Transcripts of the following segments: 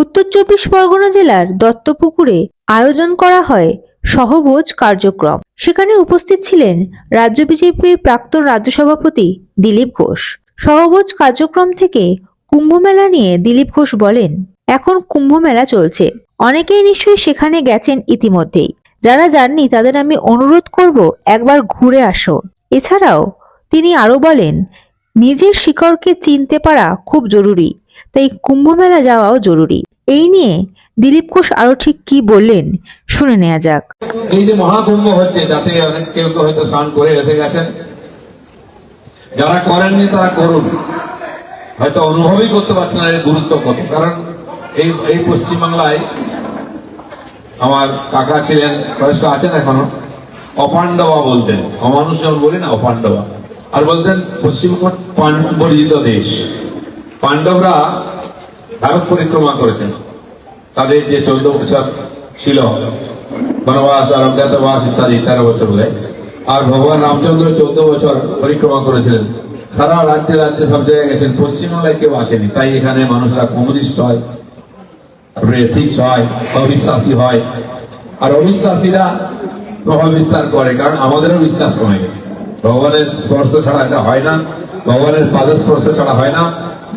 উত্তর চব্বিশ পরগনা জেলার দত্তপুকুরে আয়োজন করা হয় সহভোজ কার্যক্রম। সেখানে উপস্থিত ছিলেন রাজ্য বিজেপির প্রাক্তন রাজ্য সভাপতি দিলীপ ঘোষ। সহভোজ কার্যক্রম থেকে কুম্ভ মেলা নিয়ে দিলীপ ঘোষ বলেন, এখন কুম্ভ মেলা চলছে। অনেকেই নিশ্চয়ই সেখানে গেছেন ইতিমধ্যেই। যারা যাননি তাদের আমি অনুরোধ করব একবার ঘুরে আসো। এছাড়াও তিনি আরও বলেন, নিজের শিকড়কে চিনতে পারা খুব জরুরি। তাই কুম্ভ মেলা যাওয়াও জরুরি। এই নিয়ে দিলীপ ঘোষ আরও ঠিক কি বললেন শুনে নেওয়া যাক। এই যে মহাকুম্ভ হচ্ছে, যাতে কেউ কেউ হয়তো স্নান করে এসে গেছেন। যারা করেননি তারা করুন। হয়তো অনুভবই করতে পারছেন না, এর গুরুত্ব কত। কারণ এই এই পশ্চিমবাংলায় আমার কাকা ছিলেন, বয়স্ক আছেন এখনও, অপাণ্ডবা বলতেন। অমানুষ বলি না, অপাণ্ডবা। আর বলতেন পশ্চিমবঙ্গ পাণ্ডবরিত দেশ। পাণ্ডবরা ভারত পরিক্রমা করেছেন। তাদের যে চৌদ্দ বছর ছিল, বনবাস আর অজ্ঞাতবাস ইত্যাদি তেরো বছর বলে, আর ভগবান রামচন্দ্র চৌদ্দ বছর পরিক্রমা করেছিলেন। সারা রাজ্যে রাজ্যে সব জায়গায় গেছেন, পশ্চিমবাংলায় কেউ আসেনি। তাই এখানে মানুষরা কমিউনিস্ট হয় এথিক্স হয়, অবিশ্বাসী হয়। আর অবিশ্বাসীরা প্রভাব বিস্তার করে, কারণ আমাদেরও বিশ্বাস কমে গেছে। ভগবানের স্পর্শ ছাড়া এটা হয় না, ভগবানের পাদ স্পর্শ ছাড়া হয় না।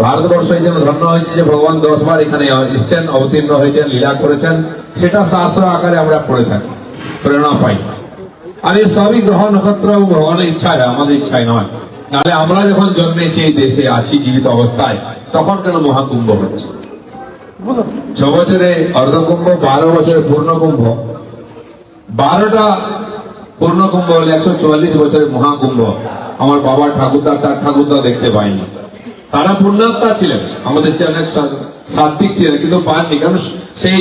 ভারতবর্ষ এই জন্য ধন্য হয়েছে যে ভগবান দশ বার এখানে এসছেন, অবতীর্ণ হয়েছেন, লীলা করেছেন, সেটা শাস্ত্র আকারে আমরা পড়ে থাকি, প্রেরণা পাই। আর এই সবই গ্রহ নক্ষত্র ভগবানের ইচ্ছায়, আমাদের ইচ্ছায় নয়। নাহলে আমরা যখন জন্মেছি এই দেশে আছি, জীবিত অবস্থায়, তখন কেন মহাকুম্ভ হচ্ছে? ছ বছরে অর্ধকুম্ভ, বারো বছরে পূর্ণকুম্ভ। বারোটা পূর্ণকুম্ভ হলে একশো চুয়াল্লিশ বছরের মহাকুম্ভ। আমার বাবা ঠাকুরদা, তার ঠাকুরদা দেখতে পাইনি। তারা পুণ্যাত্মা ছিলেন। আমাদের চ্যানেল সাত্বিক ছিলেন, কিন্তু পাননি। কারণ সেই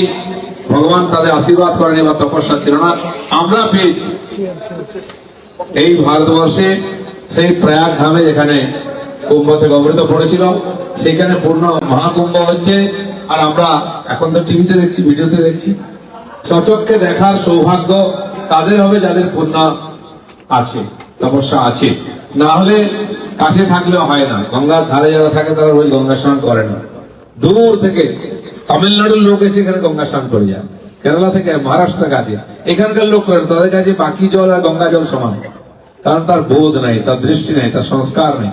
ভগবান তাদের আশীর্বাদ করেনি বা তপস্যা ছিল না। আমরা পেয়েছি। এই ভারতবর্ষে সেই প্রয়াগ ধামে যেখানে কুম্ভ থেকে অমৃত পড়েছিল, সেখানে পূর্ণ মহাকুম্ভ হচ্ছে। আর আমরা এখন তো টিভিতে দেখছি ভিডিওতে দেখছি। সচককে দেখার সৌভাগ্য তাদের হবে যাদের পুণ্য আছে, তপস্যা আছে। না হলে কাছে থাকলেও হয় না। গঙ্গার ধারে যারা থাকে তারা ওই গঙ্গা স্নান করে না। দূর থেকে তামিলনাড়ুর লোক এসে এখানে গঙ্গা স্নান করে যায়। কেরালা থেকে মহারাষ্ট্র কাছে এখানকার লোক করে তাদের কাছে বাকি জল আর গঙ্গা জল সমান। কারণ তার বোধ নাই, তার দৃষ্টি নেই, তার সংস্কার নেই।